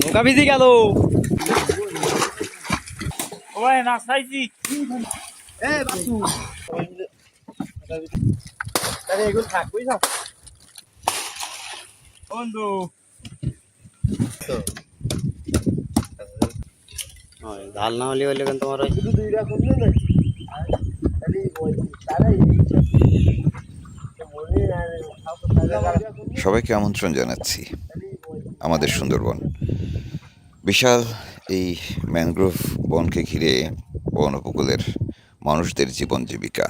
নৌকা ভিজে গেল। ওই না চাইছি এ বাসু তাহলে এগুলো থাক বুঝছ? বন্ধু। ধাল না হলে হলে তোমার দুইটা করলে না খালি ওই তারাই মনে না সবাইকে আমন্ত্রণ জানাচ্ছি আমাদের সুন্দরবন। বিশাল এই ম্যানগ্রোভ বনকে ঘিরে বন উপকূলের মানুষদের জীবন জীবিকা।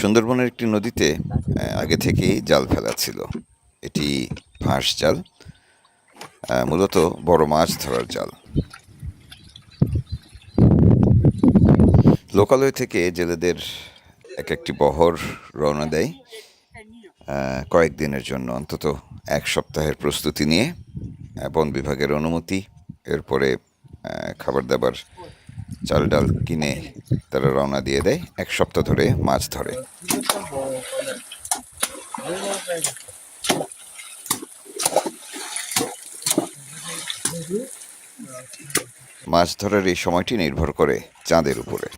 সুন্দরবনের একটি নদীতে আগে থেকেই জাল ফেলা ছিল। এটি ফাঁস জাল। মূলত বড় মাছ ধরার জাল। লোকালয় থেকে জেলেদের এক একটি বহর রওনা দেয় কয়েকদিনের জন্য, অন্তত এক সপ্তাহের প্রস্তুতি নিয়ে বন বিভাগের অনুমতি, এরপরে খাবার দাবার, চাল ডাল কিনে তারা রওনা দিয়ে দেয়, এক সপ্তাহ ধরে মাছ ধরে। মাছ ধরার এই সময়টি নির্ভর করে চাঁদের উপরে।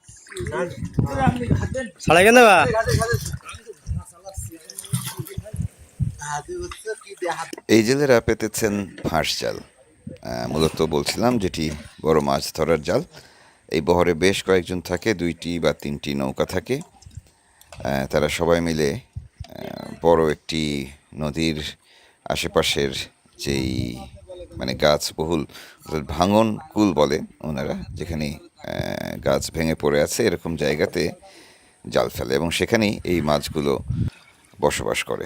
এই জেলেরা পেতেছেন ফাঁস জাল। মূলত বলছিলাম যেটি বড় মাছ ধরার জাল। এই বহরে বেশ কয়েকজন থাকে দুইটি বা তিনটি নৌকা থাকে। তারা সবাই মিলে বড় একটি নদীর আশেপাশের যেই মানে গাছ বহুল ভাঙন কুল বলে ওনারা যেখানে গাছ ভেঙে পড়ে আছে এরকম জায়গাতে জাল ফেলে এবং সেখানেই এই মাছগুলো বসবাস করে।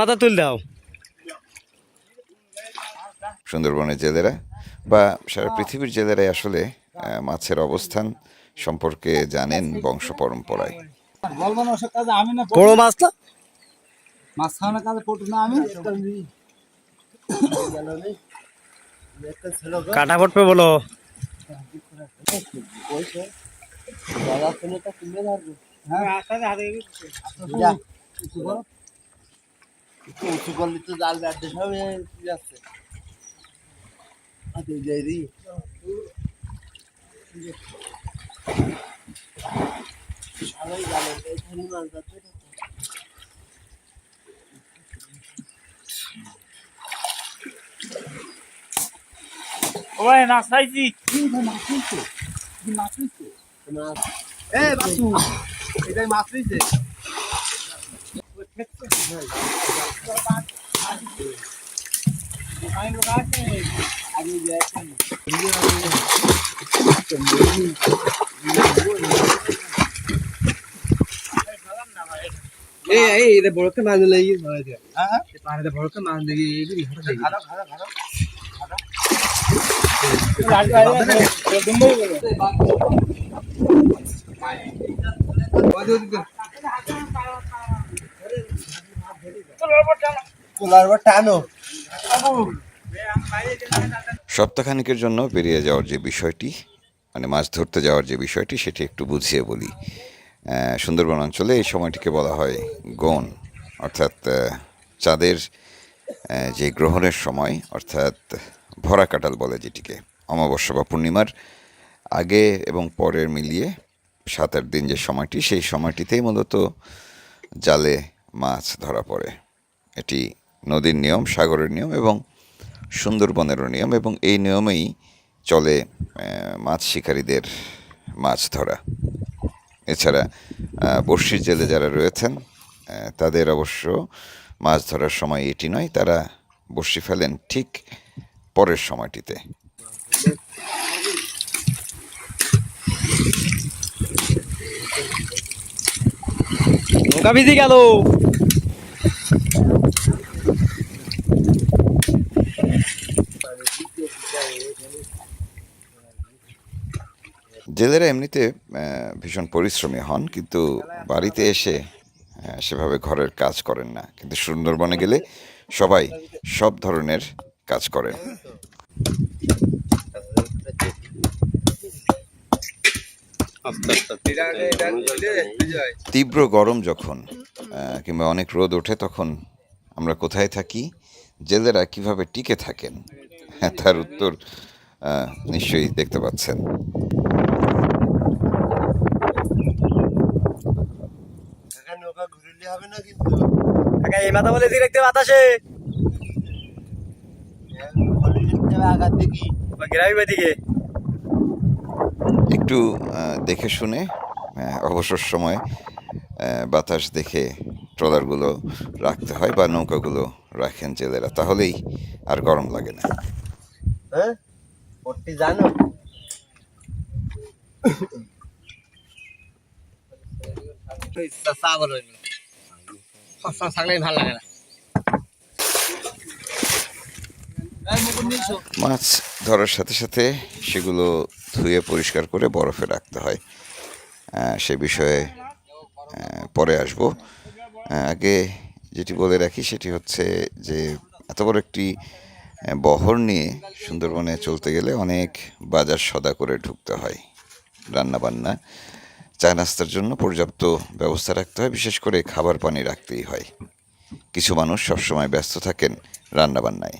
মাথা তুল দাও। সুন্দরবনের জেলেরা বা সারা পৃথিবীর জেলেরাই আসলে মাছের অবস্থান সম্পর্কে জানেন বংশ পরম্পরায়। বলব না ওসব কাজে আমি না বড় মাছ খাওয়ানোর কাজে পটু না আমি কাটা পড়বে বলো। হ্যাঁ উঁচু করলে তো জাল ব্যাটে সব যাচ্ছে যাই সবাই জানে এইখানে মাছ ধরতে। ওই না চাইছি মাছ এ বাসু এটাই মাছ দিছে এই এই এটা বড়কে মাছ লাগি ধরে দে টানো সপ্তাহখানিকের জন্য বেরিয়ে যাওয়ার যে বিষয়টি মানে মাছ ধরতে যাওয়ার যে বিষয়টি সেটি একটু বুঝিয়ে বলি। সুন্দরবন অঞ্চলে এই সময়টিকে বলা হয় গণ। অর্থাৎ চাঁদের যে গ্রহণের সময়, অর্থাৎ ভরা কাটাল বলে যেটিকে, অমাবস্যা বা পূর্ণিমার আগে এবং পরের মিলিয়ে সাত আট দিন যে সময়টি, সেই সময়টিতেই মূলত জালে মাছ ধরা পড়ে। এটি নদীর নিয়ম, সাগরের নিয়ম এবং সুন্দরবনেরও নিয়ম এবং এই নিয়মেই চলে মাছ শিকারীদের মাছ ধরা। এছাড়া বর্ষি জেলে যারা রয়েছেন তাদের অবশ্য মাছ ধরার সময় এটি নয়, তারা বর্ষি ফেলেন ঠিক পরের সময়টিতে। গেল। জেলেরা এমনিতে ভীষণ পরিশ্রমী হন কিন্তু বাড়িতে এসে সেভাবে ঘরের কাজ করেন না। কিন্তু সুন্দরবনে গেলে সবাই সব ধরনের কাজ করেন। তীব্র গরম যখন কিংবা অনেক রোদ ওঠে তখন আমরা কোথায় থাকি জেলেরা কীভাবে টিকে থাকেন হ্যাঁ, তার উত্তর নিশ্চয়ই দেখতে পাচ্ছেন এখানে নৌকা ঘুরিলে হবে না কিন্তু। এই মাথা বলে দেখতে বাতাসে। আঘাত দেখি দিকে। একটু দেখে শুনে অবসর সময় আহ, বাতাস দেখে ট্রলারগুলো রাখতে হয় বা নৌকাগুলো রাখেন জেলেরা তাহলেই আর গরম লাগে না। হ্যাঁ জানো? চাবল লাগে না। মাছ ধরার সাথে সাথে সেগুলো ধুয়ে পরিষ্কার করে বরফে রাখতে হয়। সে বিষয়ে পরে আসব। আগে যেটি বলে রাখি সেটি হচ্ছে যে, এত বড় একটি বহর নিয়ে সুন্দরবনে চলতে গেলে অনেক বাজার সদা করে ঢুকতে হয়। রান্না বান্না চা নাস্তার জন্য পর্যাপ্ত ব্যবস্থা রাখতে হয় বিশেষ করে খাবার পানি রাখতেই হয়। কিছু মানুষ সবসময় ব্যস্ত থাকেন রান্না বান্নায়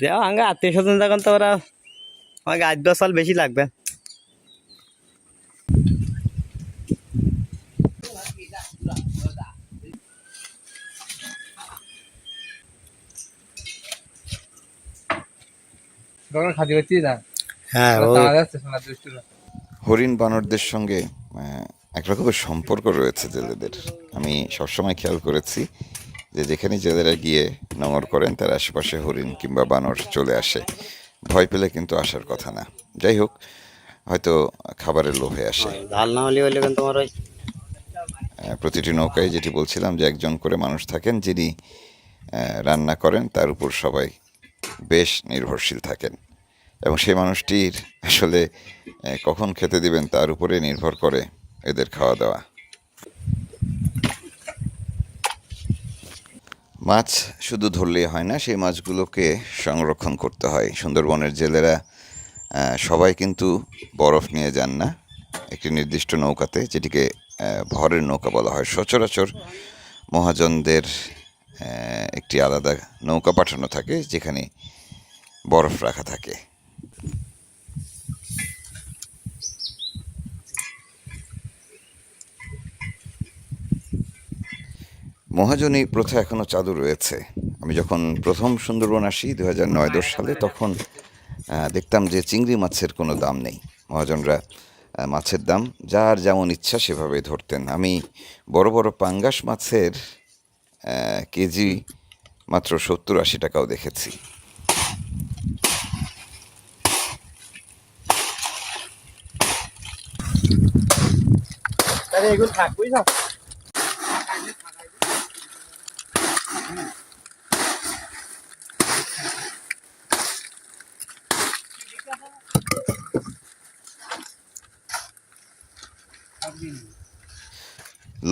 দেও আঙ্গা আত্মীয় স্বজন যখন তো ওরা আমাকে আট দশ সাল বেশি লাগবে। খাদি না? হ্যাঁ হরিণ বানরদের সঙ্গে আহ, এক সম্পর্ক রয়েছে জেলেদের। আমি সবসময় খেয়াল করেছি যে যেখানে জেলেরা গিয়ে নোংর করেন তার আশেপাশে হরিণ কিংবা বানর চলে আসে। ভয় পেলে কিন্তু আসার কথা না। যাই হোক হয়তো খাবারের লোভে আসে। ঝাল না হলে হলে তোমার ওই? আহ, প্রতিটি নৌকায় যেটি বলছিলাম যে একজন করে মানুষ থাকেন যিনি আহ, রান্না করেন তার উপর সবাই বেশ নির্ভরশীল থাকেন। এবং সেই মানুষটির আসলে কখন খেতে দিবেন তার উপরে নির্ভর করে এদের খাওয়া দাওয়া। মাছ শুধু ধরলেই হয় না, সেই মাছগুলোকে সংরক্ষণ করতে হয়। সুন্দরবনের জেলেরা সবাই কিন্তু বরফ নিয়ে যান না। একটি নির্দিষ্ট নৌকাতে, যেটিকে ভরের নৌকা বলা হয়। সচরাচর মহাজনদের একটি আলাদা নৌকা পাঠানো থাকে, যেখানে বরফ রাখা থাকে। মহাজনী প্রথা এখনও চালু রয়েছে। আমি যখন প্রথম সুন্দরবন আসি দু হাজার নয় দশ সালে, তখন দেখতাম যে চিংড়ি মাছের কোনো দাম নেই। মহাজনরা মাছের দাম যার যেমন ইচ্ছা সেভাবে ধরতেন। আমি বড় বড় পাঙ্গাস মাছের কেজি মাত্র সত্তর আশি টাকাও দেখেছি। এগুলো না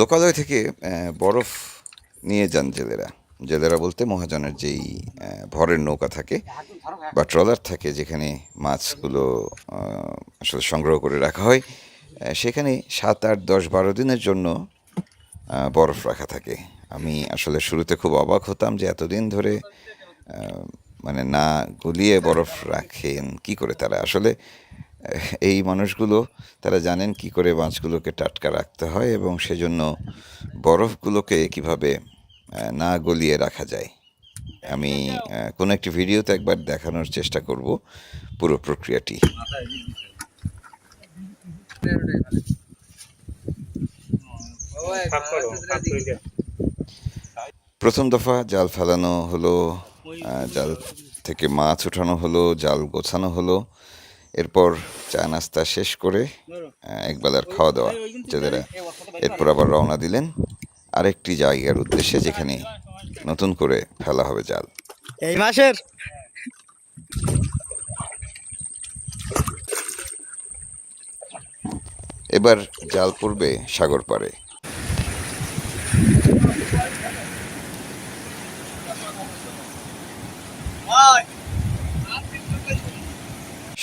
লোকালয় থেকে বরফ নিয়ে যান জেলেরা। জেলেরা বলতে মহাজনের যেই ভরের নৌকা থাকে বা ট্রলার থাকে যেখানে মাছগুলো আসলে সংগ্রহ করে রাখা হয় সেখানে সাত, আট, দশ, বারো দিনের জন্য বরফ রাখা থাকে। আমি আসলে শুরুতে খুব অবাক হতাম যে এতদিন ধরে মানে না গলিয়ে বরফ রাখেন, কি করে তারা? আসলে এই মানুষগুলো, তারা জানেন কি করে মাছগুলোকে টাটকা রাখতে হয় এবং সেজন্য বরফগুলোকে কীভাবে না গলিয়ে রাখা যায়। আমি কোনো একটি ভিডিওতে একবার দেখানোর চেষ্টা করব পুরো প্রক্রিয়াটি। প্রথম দফা জাল ফেলানো হলো জাল থেকে মাছ ওঠানো হলো জাল গোছানো হলো। এরপর চা নাস্তা শেষ করে একবেলার খাওয়া দাওয়া। জেলেরা এরপর আবার রওনা দিলেন আরেকটি জায়গার উদ্দেশ্যে যেখানে নতুন করে ফেলা হবে জাল। এই মাসের? এবার জাল পড়বে সাগর পাড়ে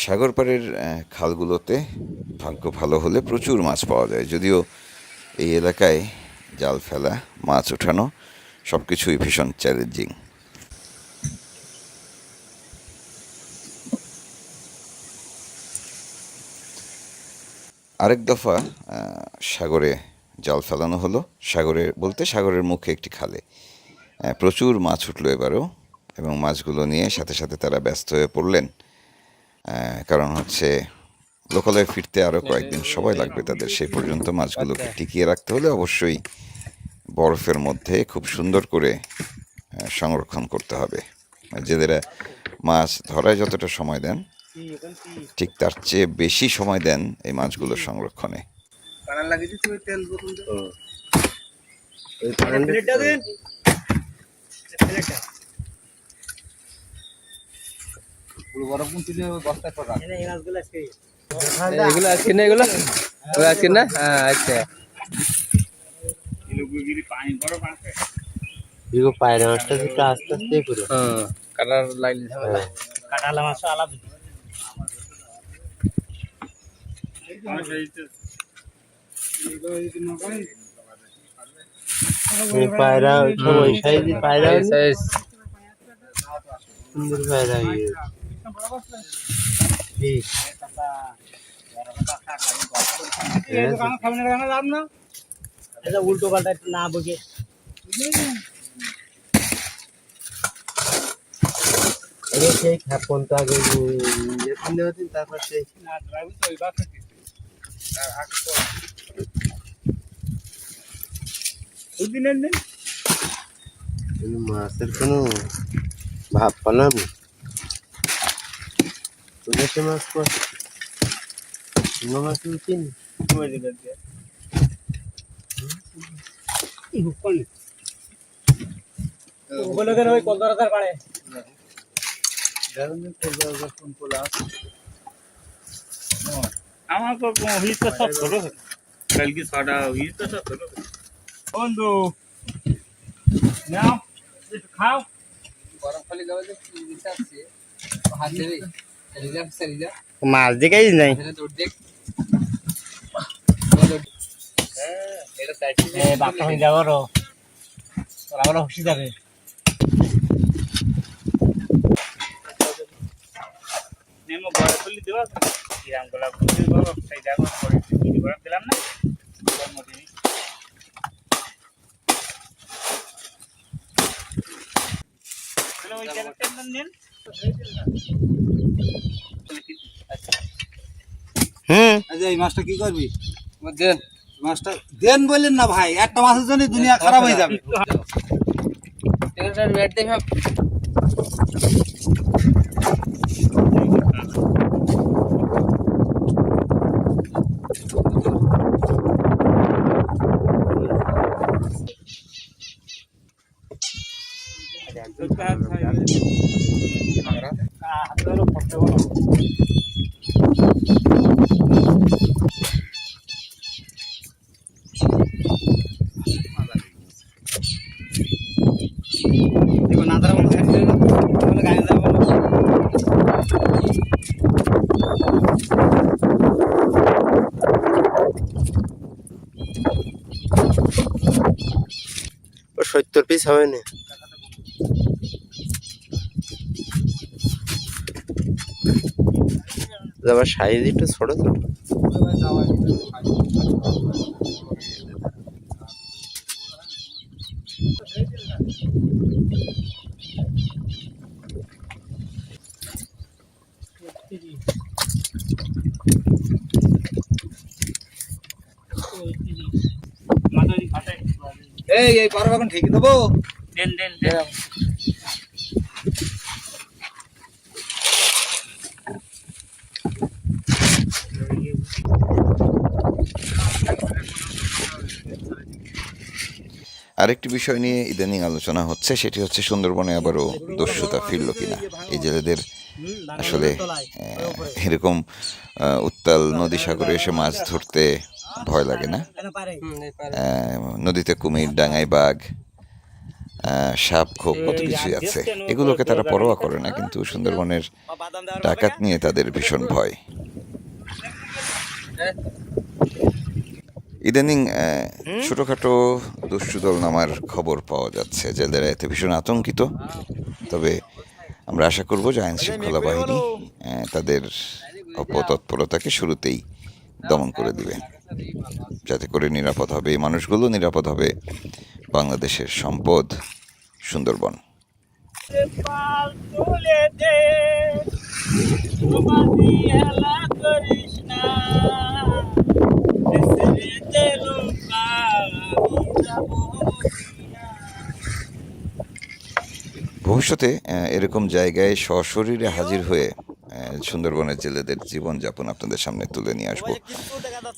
সাগর পাড়ের খালগুলোতে ভাগ্য ভালো হলে প্রচুর মাছ পাওয়া যায়। যদিও এই এলাকায় জাল ফেলা, মাছ ওঠানো সব কিছুই ভীষণ চ্যালেঞ্জিং আরেক দফা সাগরে জাল ফেলানো হলো। সাগরে বলতে সাগরের মুখে একটি খালে। প্রচুর মাছ উঠল এবারও এবং মাছগুলো নিয়ে সাথে সাথে তারা ব্যস্ত হয়ে পড়লেন। কারণ হচ্ছে লোকালয়ে ফিরতে আরও কয়েকদিন সময় লাগবে তাদের। সেই পর্যন্ত মাছগুলোকে টিকিয়ে রাখতে হলে অবশ্যই বরফের মধ্যে খুব সুন্দর করে সংরক্ষণ করতে হবে। জেলেরা মাছ ধরায় যতটা সময় দেন ঠিক তার চেয়ে বেশি সময় দেন এই মাছগুলো সংরক্ষণে। তেল এগুলো আজকে না এগুলো আজকে না হ্যাঁ আচ্ছা এগুলো পায়রা মাছটা একটু আস্তে আস্তে করে হ্যাঁ কাটার লাইন কাটালা পায়রা ওই সাইজের পায়রা সুন্দর পায়রা উল্টো পাল্টা না সেই তো আগে তারপর সেই কোনো মাছের কোনো ভাব পালাম তোদের সে মাছ কর কোনো মাছ কিনি ওগুলোকে ওই কলকাতার পাড়ে আমার তো হুইজ তো সব ছোট ছোট কালকে ছটা হুইজ তো সব ছোট ছোট বন্ধু। নাও একটু খাও। মাছ দেখাই নাই? এ বাচ্চা হয়ে যাব রো। তোরা বলো খুশি থাকে নেমো বড় খুলি দেবা। কিরাম গোলা খুলি বরফ সেই দেখো পরে দিলাম না ওর মধ্যে নি। তাহলে ওই জায়গাটা একদম নেন হুম। আচ্ছা এই মাছটা কি করবি? দেন। মাছটা দেন বললেন না ভাই একটা মাছের জন্য দুনিয়া খারাপ হয়ে যাবে হাতেরও করতে বলো দেখো না তারা বলো গায়ে যাব ও সত্তর পিস হবে না। আবার সাইজ একটু ছোট ছোট। এই এই বরফ এখন ঠিক দেবো। দেন দেন দেন। আরেকটি বিষয় নিয়ে ইদানিং আলোচনা হচ্ছে সেটি হচ্ছে সুন্দরবনে আবারও দস্যুতা ফিরল কিনা। এই জেলেদের আসলে এরকম উত্তাল নদী সাগরে এসে মাছ ধরতে ভয় লাগে না? নদীতে কুমির ডাঙায় বাঘ সাপ খোপ কত কিছুই আছে। এগুলোকে তারা পরোয়া করে না কিন্তু সুন্দরবনের ডাকাত নিয়ে তাদের ভীষণ ভয়। ইদানিং ছোটোখাটো দুষ্টুদল নামার খবর পাওয়া যাচ্ছে জেলেরা এতে ভীষণ আতঙ্কিত। তবে আমরা আশা করব যে আইন শৃঙ্খলা বাহিনী তাদের অপতৎপরতাকে শুরুতেই দমন করে দিবে। যাতে করে নিরাপদ হবে এই মানুষগুলো নিরাপদ হবে বাংলাদেশের সম্পদ সুন্দরবন। পাল তুলে দে তোমাদি হেলা করিস না দেশেতে লোকা আমি যাব না। ভবিষ্যতে এরকম জায়গায় সশরীরে হাজির হয়ে সুন্দরবনের জেলেদের জীবনযাপন আপনাদের সামনে তুলে নিয়ে আসব।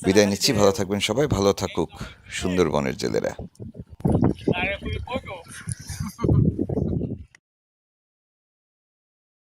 বিদায় নিচ্ছি, ভালো থাকবেন সবাই, ভালো থাকুক সুন্দরবনের জেলেরা।